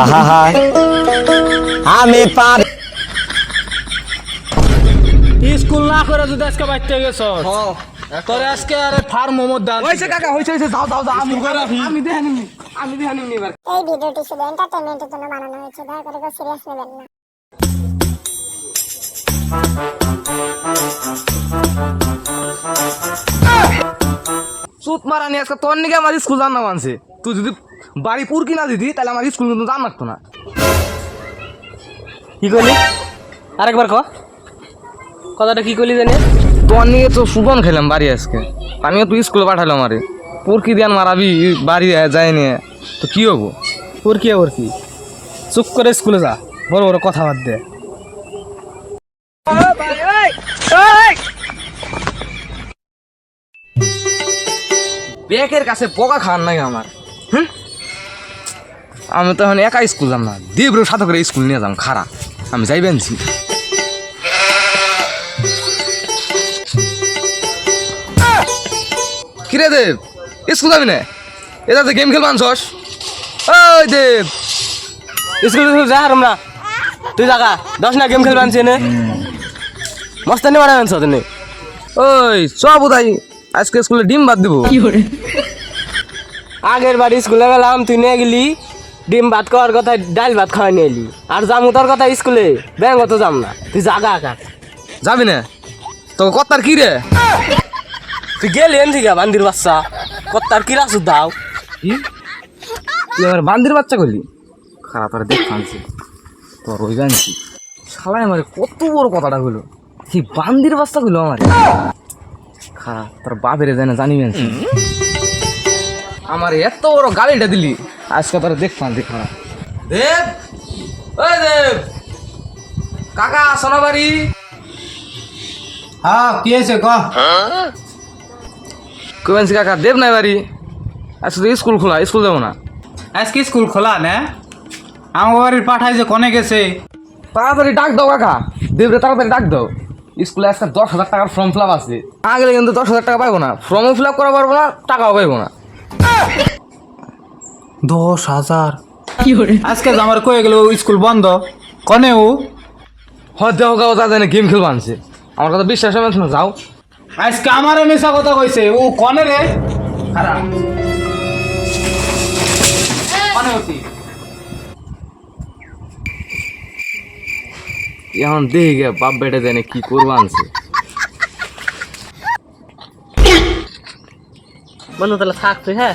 আহা হা আমি পার। স্কুল না করে যদি আজকে বাইতে গেছ তোরে আজকে আরে ফার মোমো দান হয়েছে কাকা হয়েছে হয়েছে যাও যাও যাও আমি আমি দেখে নিবি আমি দেখে নিবি এবার। এই ভিডিওটি শুধু এন্টারটেনমেন্টের জন্য বানানো হয়েছে দয়া করে কেউ সিরিয়াস নেবেন না। সুত মারানি আজকে তোর নিকে আমার স্কুল জানা মানছে। তুই যদি বাড়ি পুরকি না দিতি তাহলে আমার স্কুল কিন্তু জান লাগতো না। কি করলি? আরেকবার ক। কথাটা কি করলি জানি? তোর নিকে তো সুবন খেলাম বাড়ি আজকে। আমিও তুই স্কুলে পাঠালাম আরে। পুরকি দিয়ান মারাবি? বাড়ি যায়নি। তো কি হব? ওর কি ওর কি? চুপ করে স্কুলে যা। বড় বড় কথা বাদ দে। বেকের কাছে পোকা খাওয়ার নাই আমার। হুম? আমি তো এখন একা স্কুল যাম না। দেবরেও সাথে করে স্কুল নিয়ে যাম খারা আমি যাই বেনছি। কিরে দেব স্কুল যাবি না? এটা তো গেম খেলবা আনছস? ওই দেব। স্কুলে যা হারম না তুই জাগা দশ না গেম খেলবা আনছি নে। মস্তানি মারা আনছ তুমি ওই সব উদাই। আজকে স্কুলে ডিম বাদ দিব। আগের বাড়ি স্কুলে গেলাম তুই নিয়ে গেলি। ডিম ভাত খাওয়ার কথা ডাল ভাত খাওয়া নিয়ে এলি আর যামু তোর কথা স্কুলে ব্যাঙ্গ তো যাম না। তুই জাগা আকা। যাবি না? তো কত্তার কি রে? তুই গেলি এন থেকে বান্দির বাচ্চা। কত্তার কিরা দাও? কি? তুই আমার বান্দির বাচ্চা করলি? খারাপ তোর দেখ আনছি। তোর ওই আনছি শালাই আমার কত বড় কথাটা হলো। কি বান্দির বাচ্চা হলো আমার? খারাপ তোর বাপেরে জানে জানি আনছি আমার এত বড় গালিটা দিলি। আজকে তোর দেখ আনছি দেব? ওই দেব! কাকা সোনাবাড়ি হ্যাঁ কি হয়েছে ক? কইছি কাকা দেব নাই বাড়ি? আজকে তো স্কুল খোলা স্কুল যাব না। আজকে স্কুল খোলা না? আমার বাড়ির পাঠাই যে কনে গেছে। তাড়াতাড়ি ডাক দাও কাকা। দেবরে তাড়াতাড়ি ডাক দাও। স্কুলে আজকে দশ হাজার টাকার ফর্ম ফিল আপ আছে। আগলে কিন্তু দশ হাজার টাকা পাইবো না। ফর্মও ফিল আপ করা পারব না টাকাও পাইবো না। দশ হাজার। আজকে আমার কয়ে গেল স্কুল বন্ধ কনে ও? হয় দেহ গাও যা জানে গেম খেলব আনছে। আমার কথা বিশ্বাস হবে না যাও। আজকে আমারে মেশা কথা কইছে ও কনে রে? খারাপ। কনে হতি এখন দেখে গে বাপ বেটা জানে কি করব আনছে। বন্ধু তাহলে থাক তুই হ্যাঁ?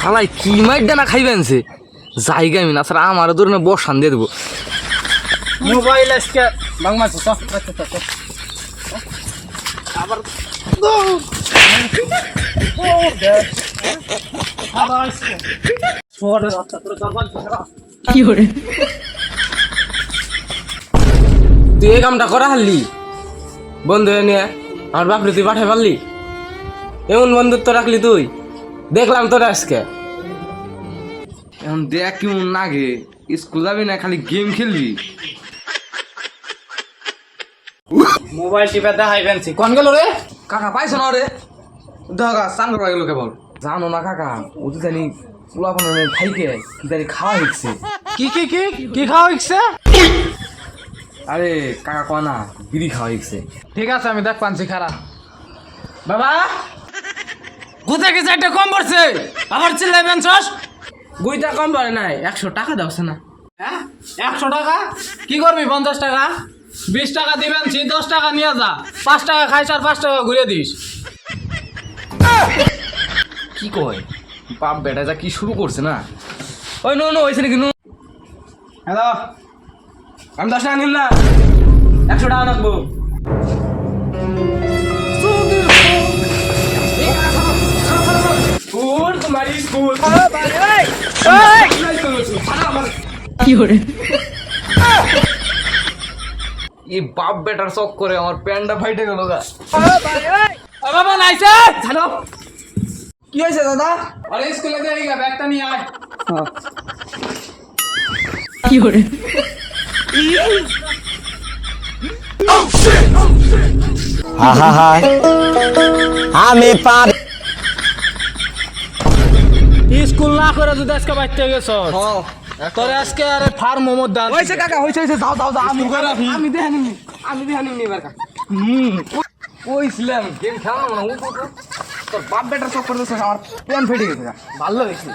হালাই কি মাইর দানা খাইবেন সে? জায়গা আমি না স্যার আমার দূরে বসান দিয়ে দেবো। মোবাইল আজকে বাংমাছ তুই এই কামটা করা হারলি? বন্ধু নিয়ে আমার বাপরে তুই পাঠাই পারলি? এমন বন্ধুত্ব রাখলি তুই? দেখলাম তোর আজকে। এখন দেখ কেমন লাগে। স্কুল যাবি না খালি গেম খেলবি? মোবাইল টিপে দেখাই ফেলছি কোন গেল রে? কাকা পাইছো না রে? দেখা চান করা গেল কেবল জানো না কাকা ও তো জানি পোলা পানের খাইকে কি জানি খাওয়া হচ্ছে কি কি কি? কি খাওয়া হচ্ছে আরে, কাকা কয় না, বিড়ি খাওয়া হচ্ছে ঠিক আছে, আমি দেখ পানছি খারাপ বাবা কোথায় গেছে, একটা কম পড়ছে। আবার চিল্লাইবেন চস। গুইটা কম পারে নাই, একশো টাকা দাওছে না হ্যাঁ একশো টাকা? কি করবি, পঞ্চাশ টাকা? বিশ টাকা দিবেন সে দশ টাকা নিয়ে যা। পাঁচ টাকা খাইস আর পাঁচ টাকা ঘুরে দিস। কি কয়? বাপ বেটা, যা কি শুরু করছে না? ওই, নো নো হয়েছে নাকি নো হ্যালো? আমি দশ টাকা না। একশো টাকা রাখব। স্কুল এই বাপ বেটার চক করে আমার প্যান্টটা ফাইটে গেল গা। বাবা নাইছে জানো কি হয়েছে দাদা? আরে স্কুলে দিয়ে ব্যাগটা নিয়ে আয়। আহা আমি পারি স্কুল না করে যদি আজকে বাইতে গেছ? তোরে আজকে আরে ফার মোমো দান হয়েছে কাকা হয়েছে হয়েছে যাও যাও যাও আমি আমি দেখানি আমি দেখানি এবার কা কইছিলাম গেম খেলা না ও তোর বাপ বেটার চক করে আমার প্যান্ট ফেটে গেছে। ভালো হয়েছে।